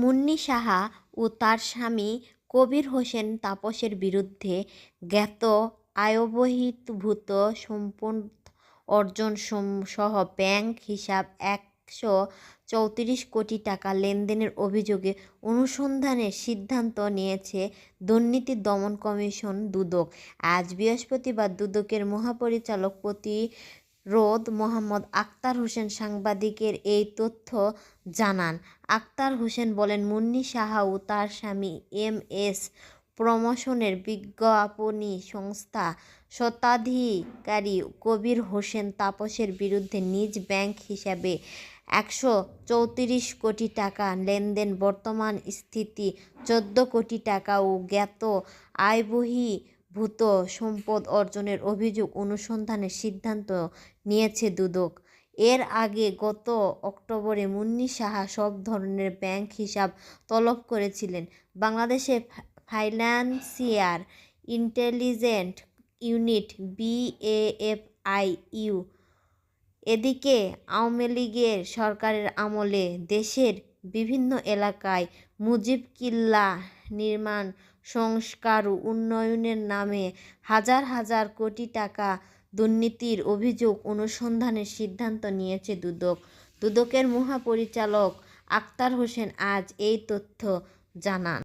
মুন্নি সাহা ও তার স্বামী কবির হোসেন তাপসের বিরুদ্ধে জ্ঞাত, আয়বহির্ভূত সম্পদ অর্জন সহ ব্যাংক হিসাব একশো চৌত্রিশ কোটি টাকা লেনদেনের অভিযোগে অনুসন্ধানের সিদ্ধান্ত নিয়েছে দুর্নীতি দমন কমিশন দুদক। আজ বৃহস্পতিবার দুদকের মহাপরিচালক প্রতিরোধ মোহাম্মদ আক্তার হোসেন সাংবাদিকের এই তথ্য জানান। আক্তার হোসেন বলেন, মুন্নি সাহা ও তার স্বামী এম এস প্রমোশনের বিজ্ঞাপনী সংস্থা স্বত্বাধিকারী কবির হোসেন তাপসের বিরুদ্ধে নিজ ব্যাংক হিসাবে একশো চৌত্রিশ কোটি টাকা লেনদেন, বর্তমান স্থিতি চোদ্দ কোটি টাকা ও জ্ঞাত আয়বহির্ভূত সম্পদ অর্জনের অভিযোগ অনুসন্ধানের সিদ্ধান্ত নিয়েছে দুদক। এর আগে গত অক্টোবরে মুন্নি সাহা সব ধরনের ব্যাংক হিসাব তলব করেছিলেন। বাংলাদেশে ফাইন্যান্সিয়াল ইন্টেলিজেন্ট ইউনিট বিএএফআইইউ, এদিকে আওয়ামী লীগের সরকারের আমলে দেশের বিভিন্ন এলাকায় মুজিব কিল্লা নির্মাণ সংস্কার ও উন্নয়নের নামে হাজার হাজার কোটি টাকা দুর্নীতির অভিযোগ অনুসন্ধানের সিদ্ধান্ত নিয়েছে দুদক। দুদকের মহাপরিচালক আক্তার হোসেন আজ এই তথ্য জানান।